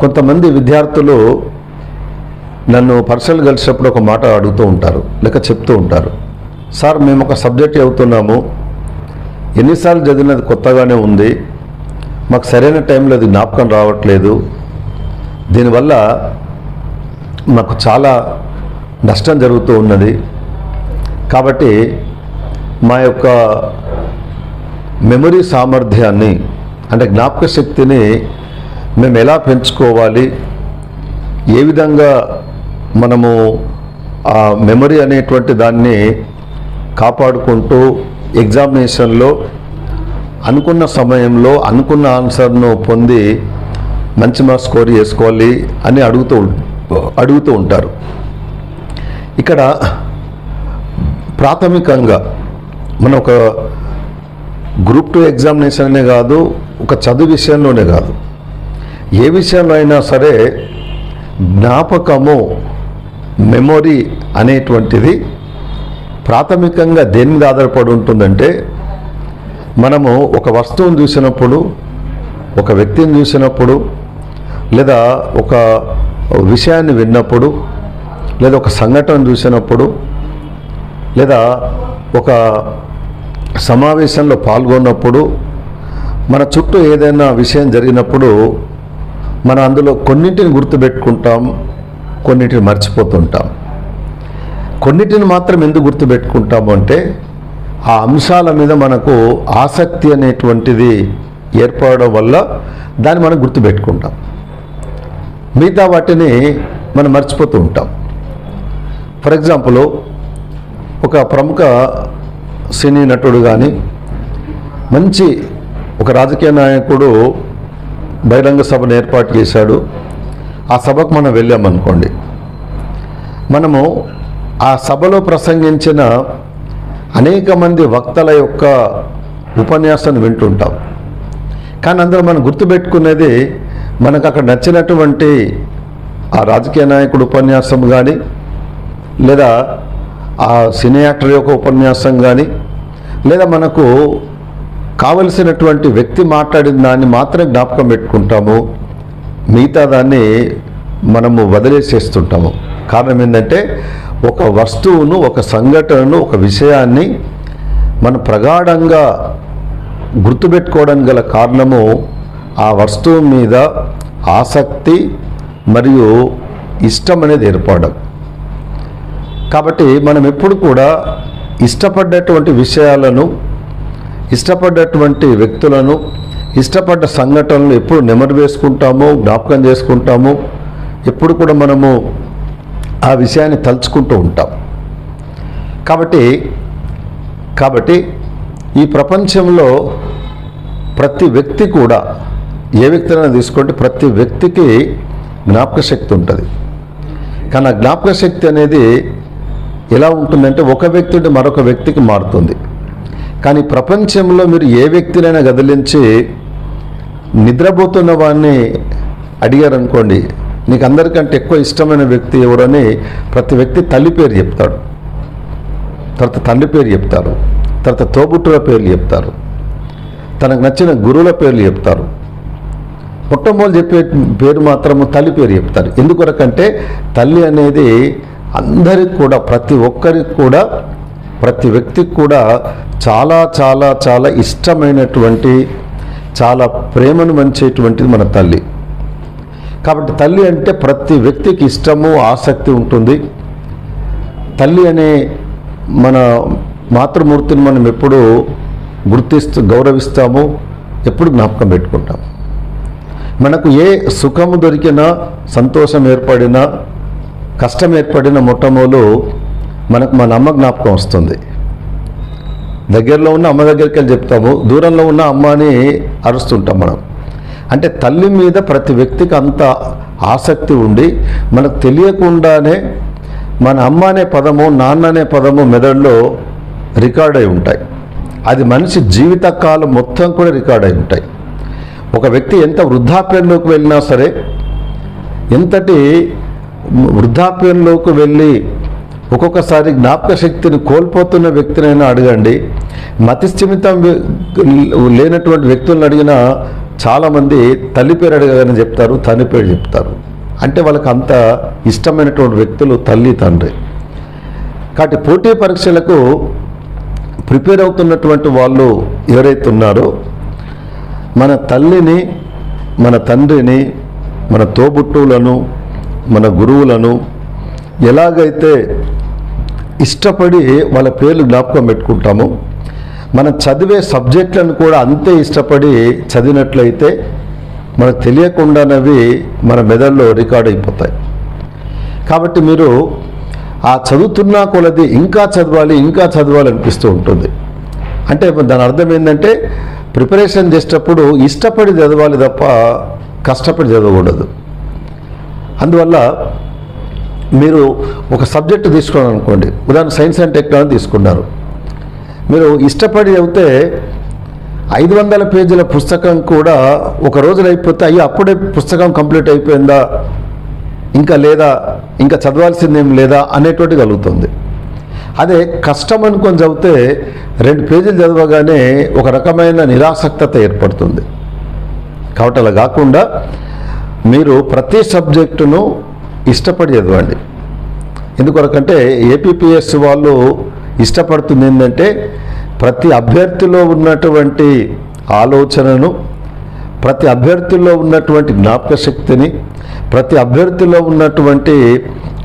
కొంతమంది విద్యార్థులు నన్ను పర్సనల్ కలిసినప్పుడు ఒక మాట అడుగుతూ ఉంటారు లేక చెప్తూ ఉంటారు. సార్ మేము ఒక సబ్జెక్ట్ చదువుతున్నాము. ఎన్నిసార్లు చదివినది కొత్తగానే ఉంది. మాకు సరైన టైంలో అది జ్ఞాపకం రావట్లేదు. దీనివల్ల మాకు చాలా నష్టం జరుగుతూ ఉన్నది. కాబట్టి మా యొక్క మెమరీ సామర్థ్యాన్ని అంటే జ్ఞాపక శక్తిని మేము ఎలా పెంచుకోవాలి? ఏ విధంగా మనము ఆ మెమరీ అనేటువంటి దాన్ని కాపాడుకుంటూ ఎగ్జామినేషన్లో అనుకున్న సమయంలో అనుకున్న ఆన్సర్ను పొంది మంచి మార్క్స్ స్కోర్ చేసుకోవాలి అని అడుగుతూ అడుగుతూ ఉంటారు. ఇక్కడ ప్రాథమికంగా మనం ఒక గ్రూప్ టూ ఎగ్జామినేషన్నే కాదు ఒక చదువు విషయంలోనే కాదు. ఏ విషయంలో అయినా సరే జ్ఞాపకము మెమొరీ అనేటువంటిది ప్రాథమికంగా దేని మీద ఆధారపడి ఉంటుందంటే మనము ఒక వస్తువును చూసినప్పుడు ఒక వ్యక్తిని చూసినప్పుడు లేదా ఒక విషయాన్ని విన్నప్పుడు లేదా ఒక సంఘటన చూసినప్పుడు లేదా ఒక సమావేశంలో పాల్గొన్నప్పుడు మన చుట్టూ ఏదైనా విషయం జరిగినప్పుడు మనం అందులో కొన్నింటిని గుర్తుపెట్టుకుంటాం కొన్నిటిని మర్చిపోతుంటాం. కొన్నిటిని మాత్రం ఎందుకు గుర్తుపెట్టుకుంటాము అంటే ఆ అంశాల మీద మనకు ఆసక్తి అనేటువంటిది ఏర్పడడం వల్ల దాన్ని మనం గుర్తుపెట్టుకుంటాం. మిగతా వాటిని మనం మర్చిపోతూ ఉంటాం. ఫర్ ఎగ్జాంపుల్ ఒక ప్రముఖ సినీ నటుడు కానీ మంచి ఒక రాజకీయ నాయకుడు బహిరంగ సభను ఏర్పాటు చేశాడు. ఆ సభకు మనం వెళ్ళామనుకోండి. మనము ఆ సభలో ప్రసంగించిన అనేక మంది వక్తల యొక్క ఉపన్యాసాన్ని వింటుంటాం. కానీ అందులో మనం గుర్తుపెట్టుకునేది మనకు అక్కడ నచ్చినటువంటి ఆ రాజకీయ నాయకుడు ఉపన్యాసం కానీ లేదా ఆ సినీ యాక్టర్ యొక్క ఉపన్యాసం కానీ లేదా మనకు కావలసినటువంటి వ్యక్తి మాట్లాడిన దాన్ని మాత్రమే జ్ఞాపకం పెట్టుకుంటాము. మిగతా దాన్ని మనము వదిలేసేస్తుంటాము. కారణం ఏంటంటే ఒక వస్తువును ఒక సంఘటనను ఒక విషయాన్ని మనం ప్రగాఢంగా గుర్తుపెట్టుకోవడానికి గల కారణము ఆ వస్తువు మీద ఆసక్తి మరియు ఇష్టం అనేది ఏర్పడడం. కాబట్టి మనం ఎప్పుడు కూడా ఇష్టపడ్డటువంటి విషయాలను ఇష్టపడ్డటువంటి వ్యక్తులను ఇష్టపడ్డ సంఘటనలు ఎప్పుడు నెమరు వేసుకుంటామో జ్ఞాపకం చేసుకుంటామో ఎప్పుడు కూడా మనము ఆ విషయాన్ని తలుచుకుంటూ ఉంటాం. కాబట్టి కాబట్టి ఈ ప్రపంచంలో ప్రతి వ్యక్తి కూడా ఏ వ్యక్తినైనా తీసుకుంటే ప్రతి వ్యక్తికి జ్ఞాపక శక్తి ఉంటుంది. కానీ ఆ జ్ఞాపక శక్తి అనేది ఎలా ఉంటుందంటే ఒక వ్యక్తి నుండి మరొక వ్యక్తికి మారుతుంది. కానీ ప్రపంచంలో మీరు ఏ వ్యక్తినైనా కదిలించి నిద్రపోతున్న వాడిని అడిగారనుకోండి నీకు అందరికంటే ఎక్కువ ఇష్టమైన వ్యక్తి ఎవరని ప్రతి వ్యక్తి తల్లి పేరు చెప్తాడు. తర్వాత తండ్రి పేరు చెప్తారు. తర్వాత తోబుట్టుల పేర్లు చెప్తారు. తనకు నచ్చిన గురువుల పేర్లు చెప్తారు. మొట్టమొదటి చెప్పే పేరు మాత్రము తల్లి పేరు చెప్తారు. ఎందుకొరకంటే తల్లి అనేది అందరికి కూడా ప్రతి ఒక్కరికి కూడా ప్రతి వ్యక్తికి కూడా చాలా చాలా చాలా ఇష్టమైనటువంటి చాలా ప్రేమను మంచేటువంటిది మన తల్లి. కాబట్టి తల్లి అంటే ప్రతి వ్యక్తికి ఇష్టము ఆసక్తి ఉంటుంది. తల్లి అనే మన మాతృమూర్తిని మనం ఎప్పుడు గుర్తిస్తూ గౌరవిస్తాము ఎప్పుడు జ్ఞాపకం పెట్టుకుంటాం. మనకు ఏ సుఖము దొరికినా సంతోషం ఏర్పడినా కష్టం ఏర్పడిన మొట్టమొదలు మనకు మన అమ్మ జ్ఞాపకం వస్తుంది. దగ్గరలో ఉన్న అమ్మ దగ్గరికి వెళ్ళి చెప్తాము దూరంలో ఉన్న అమ్మ అని అరుస్తుంటాం మనం. అంటే తల్లి మీద ప్రతి వ్యక్తికి అంత ఆసక్తి ఉండి మనకు తెలియకుండానే మన అమ్మ అనే పదము నాన్న అనే పదము మెదడులో రికార్డ్ అయి ఉంటాయి. అది మనిషి జీవితకాలం మొత్తం కూడా రికార్డ్ అయి ఉంటాయి. ఒక వ్యక్తి ఎంత వృద్ధాప్యంలోకి వెళ్ళినా సరే ఎంతటి వృద్ధాప్యంలోకి వెళ్ళి ఒక్కొక్కసారి జ్ఞాపక శక్తిని కోల్పోతున్న వ్యక్తినైనా అడగండి. మతిస్థిమితం లేనటువంటి వ్యక్తులను అడిగినా చాలామంది తల్లి పేరు అడగగానే చెప్తారు తండ్రి పేరు చెప్తారు. అంటే వాళ్ళకి అంత ఇష్టమైనటువంటి వ్యక్తులు తల్లి తండ్రి. కాబట్టి పోటీ పరీక్షలకు ప్రిపేర్ అవుతున్నటువంటి వాళ్ళు ఎవరైతే ఉన్నారో మన తల్లిని మన తండ్రిని మన తోబుట్టువులను మన గురువులను ఎలాగైతే ఇష్టపడి వాళ్ళ పేర్లు జ్ఞాపకం పెట్టుకుంటాము. మనం చదివే సబ్జెక్టులను కూడా అంతే ఇష్టపడి చదివినట్లయితే మనకు తెలియకుండానవి మన మెదడులో రికార్డ్ అయిపోతాయి. కాబట్టి మీరు ఆ చదువుతున్నా కొలది ఇంకా చదవాలి ఇంకా చదవాలి అనిపిస్తూ ఉంటుంది. అంటే దాని అర్థం ఏంటంటే ప్రిపరేషన్ చేసేటప్పుడు ఇష్టపడి చదవాలి తప్ప కష్టపడి చదవకూడదు. అందువల్ల మీరు ఒక సబ్జెక్టు తీసుకున్నారు అనుకోండి ఉదాహరణ సైన్స్ అండ్ టెక్నాలజీ తీసుకున్నారు. మీరు ఇష్టపడి చదివితే ఐదు వందల పేజీల పుస్తకం కూడా ఒక రోజులు అయిపోతే అయ్యి అప్పుడే పుస్తకం కంప్లీట్ అయిపోయిందా? ఇంకా లేదా? ఇంకా చదవాల్సిందేం లేదా? అనేటువంటి కలుగుతుంది. అదే కష్టం అనుకొని చదివితే రెండు పేజీలు చదవగానే ఒక రకమైన నిరాసక్తత ఏర్పడుతుంది. కాబట్టి అలా కాకుండా మీరు ప్రతి సబ్జెక్టును ఇష్టపడి చదవండి ఎందుకొరకంటే ఏపీపీఎస్ వాళ్ళు ఇష్టపడుతుంది ఏంటంటే ప్రతి అభ్యర్థిలో ఉన్నటువంటి ఆలోచనను ప్రతి అభ్యర్థిలో ఉన్నటువంటి జ్ఞాపక శక్తిని ప్రతి అభ్యర్థిలో ఉన్నటువంటి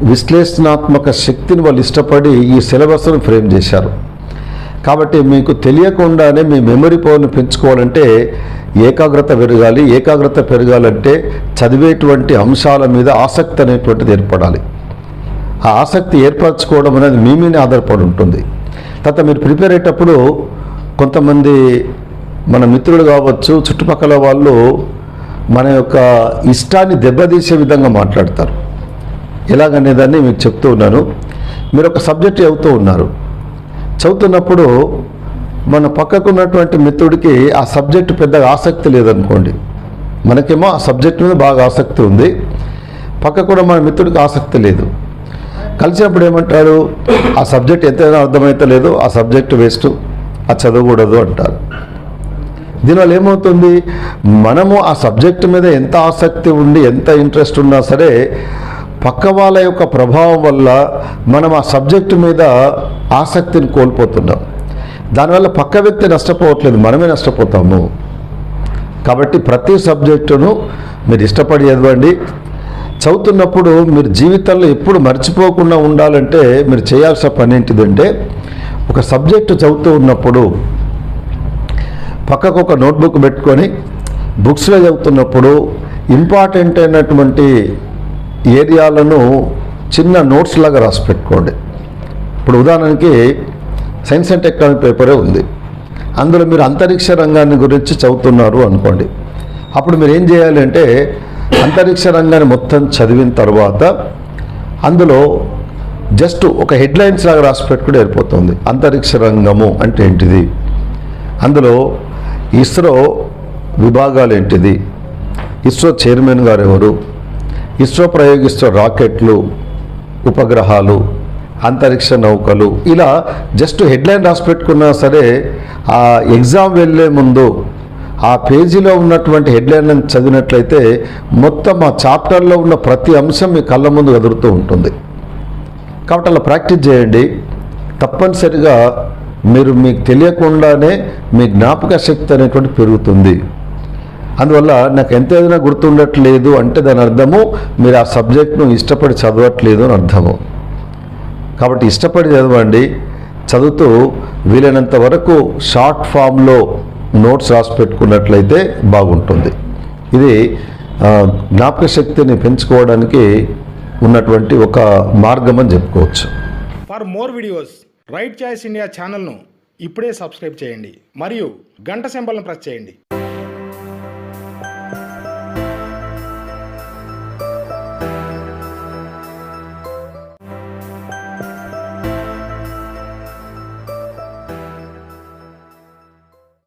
విశ్లేషణాత్మక శక్తిని వాళ్ళు ఇష్టపడి ఈ సిలబస్ను ఫ్రేమ్ చేశారు. కాబట్టి మీకు తెలియకుండానే మీ మెమరీ పవర్ని పెంచుకోవాలంటే ఏకాగ్రత పెరగాలి. ఏకాగ్రత పెరగాలంటే చదివేటువంటి అంశాల మీద ఆసక్తి అనేటువంటిది ఏర్పడాలి. ఆ ఆసక్తి ఏర్పరచుకోవడం అనేది మీ మీద ఆధారపడి ఉంటుంది. తర్వాత మీరు ప్రిపేర్ అయ్యేటప్పుడు కొంతమంది మన మిత్రులు కావచ్చు చుట్టుపక్కల వాళ్ళు మన యొక్క ఇష్టాన్ని దెబ్బతీసే విధంగా మాట్లాడతారు. ఎలాగనే దాన్ని మీకు చెప్తూ ఉన్నాను. మీరు ఒక సబ్జెక్ట్ చదువుతూ ఉన్నారు. చదువుతున్నప్పుడు మన పక్కకున్నటువంటి మిత్రుడికి ఆ సబ్జెక్టు పెద్దగా ఆసక్తి లేదనుకోండి. మనకేమో ఆ సబ్జెక్ట్ మీద బాగా ఆసక్తి ఉంది. పక్క కూడా మన మిత్రుడికి ఆసక్తి లేదు. కలిసినప్పుడు ఏమంటారు ఆ సబ్జెక్ట్ ఎంతైనా అర్థమైతే లేదు ఆ సబ్జెక్ట్ వేస్ట్ ఆ చదవకూడదు అంటారు. దీనివల్ల ఏమవుతుంది? మనము ఆ సబ్జెక్ట్ మీద ఎంత ఆసక్తి ఉండి ఎంత ఇంట్రెస్ట్ ఉన్నా సరే పక్క వాళ్ళ యొక్క ప్రభావం వల్ల మనం ఆ సబ్జెక్టు మీద ఆసక్తిని కోల్పోతున్నాం దానివల్ల పక్క వ్యక్తి నష్టపోవట్లేదు మనమే నష్టపోతాము. కాబట్టి ప్రతి సబ్జెక్టును మీరు ఇష్టపడి చదవండి. చదువుతున్నప్పుడు మీరు జీవితంలో ఎప్పుడు మర్చిపోకుండా ఉండాలంటే మీరు చేయాల్సిన పని ఏంటిదంటే ఒక సబ్జెక్టు చదువుతూ ఉన్నప్పుడు పక్కకు ఒక నోట్బుక్ పెట్టుకొని బుక్స్లో చదువుతున్నప్పుడు ఇంపార్టెంట్ అయినటువంటి ఏరియాలను చిన్న నోట్స్ లాగా రాసి పెట్టుకోండి. ఇప్పుడు ఉదాహరణకి సైన్స్ అండ్ టెక్నాలజీ పేపరే ఉంది. అందులో మీరు అంతరిక్ష రంగాన్ని గురించి చదువుతున్నారు అనుకోండి. అప్పుడు మీరు ఏం చేయాలి అంటే అంతరిక్ష రంగాన్ని మొత్తం చదివిన తర్వాత అందులో జస్ట్ ఒక హెడ్లైన్స్ లాగా రాసి పెట్టుకుంటే వెళ్ళిపోతుంది అంతరిక్ష రంగము అంటే ఏంటిది? అందులో ఇస్రో విభాగాలు ఏంటిది? ఇస్రో చైర్మన్ గారు ఎవరు? ఇస్రో ప్రయోగిస్తున్న రాకెట్లు ఉపగ్రహాలు అంతరిక్ష నౌకలు. ఇలా జస్ట్ హెడ్లైన్ రాసి పెట్టుకున్నా సరే ఆ ఎగ్జామ్ వెళ్ళే ముందు ఆ పేజీలో ఉన్నటువంటి హెడ్లైన్ చదివినట్లయితే మొత్తం ఆ చాప్టర్లో ఉన్న ప్రతి అంశం మీ కళ్ళ ముందు ఎదురుతూ ఉంటుంది. కాబట్టి అలా ప్రాక్టీస్ చేయండి. తప్పనిసరిగా మీరు మీకు తెలియకుండానే మీ జ్ఞాపక శక్తి అనేటువంటి పెరుగుతుంది. అందువల్ల నాకు ఎంత ఏదైనా గుర్తుండట్లేదు అంటే దాని అర్థము మీరు ఆ సబ్జెక్ట్ను ఇష్టపడి చదవట్లేదు అని అర్థము. కాబట్టి ఇష్టపడి చదవండి. చదువుతూ వీలైనంత వరకు షార్ట్ ఫామ్లో నోట్స్ రాసి పెట్టుకున్నట్లయితే బాగుంటుంది. ఇది జ్ఞాపక శక్తిని పెంచుకోవడానికి ఉన్నటువంటి ఒక మార్గం అని చెప్పుకోవచ్చు. For more videos right choice India ఛానల్ను ఇప్పుడే సబ్స్క్రైబ్ చేయండి. మరియు గంట సింబల్ను ప్రెస్ చేయండి.